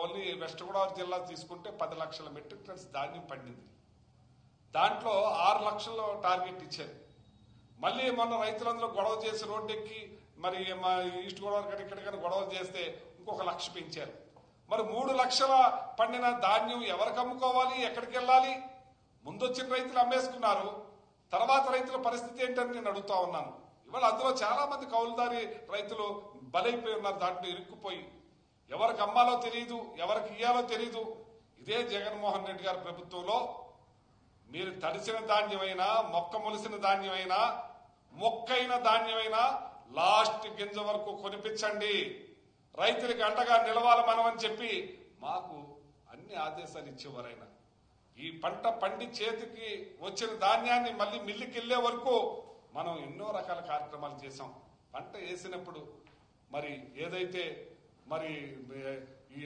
Only west Godavari జిల్లా తీసుకుంటే పది లక్షల మెట్రిక్ టన్స్ ధాన్యం పండింది. దాంట్లో ఆరు లక్షలు టార్గెట్ ఇచ్చారు. మళ్ళీ మొన్న రైతులందరూ గొడవ చేసి రోడ్డెక్కి మరి మా ఈస్ట్ గోదావరి కానీ ఇక్కడ కానీ గొడవ చేస్తే ఇంకొక లక్ష పెంచారు. మరి మూడు లక్షల పండిన ధాన్యం ఎవరికి అమ్ముకోవాలి ఎక్కడికి వెళ్ళాలి? ముందొచ్చిన రైతులు అమ్మేసుకున్నారు. తర్వాత రైతుల పరిస్థితి ఏంటని నేను అడుగుతా ఉన్నాను. ఇవాళ అందులో చాలా మంది కౌలుదారి రైతులు బలైపోయి ఉన్నారు దాంట్లో ఇరుక్కుపోయి. ఎవరికి అమ్మాలో తెలియదు ఎవరికి ఇయ్యాలో తెలియదు ఇదే జగన్మోహన్ రెడ్డి గారి ప్రభుత్వంలో మీరు తడిసిన ధాన్యమైనా మొక్క మొలిసిన ధాన్యమైనా మొక్కైన ధాన్యమైనా లాస్ట్ గింజ వరకు కొనిపించండి. రైతులకు అండగా నిలవాలి మనం అని చెప్పి మాకు అన్ని ఆదేశాలు ఇచ్చేవారైనా. ఈ పంట పండి చేతికి వచ్చిన ధాన్యాన్ని మళ్ళీ మిల్లుకి వెళ్ళే వరకు మనం ఎన్నో రకాల కార్యక్రమాలు చేశాం. పంట వేసినప్పుడు మరి ఏదైతే మరి ఈ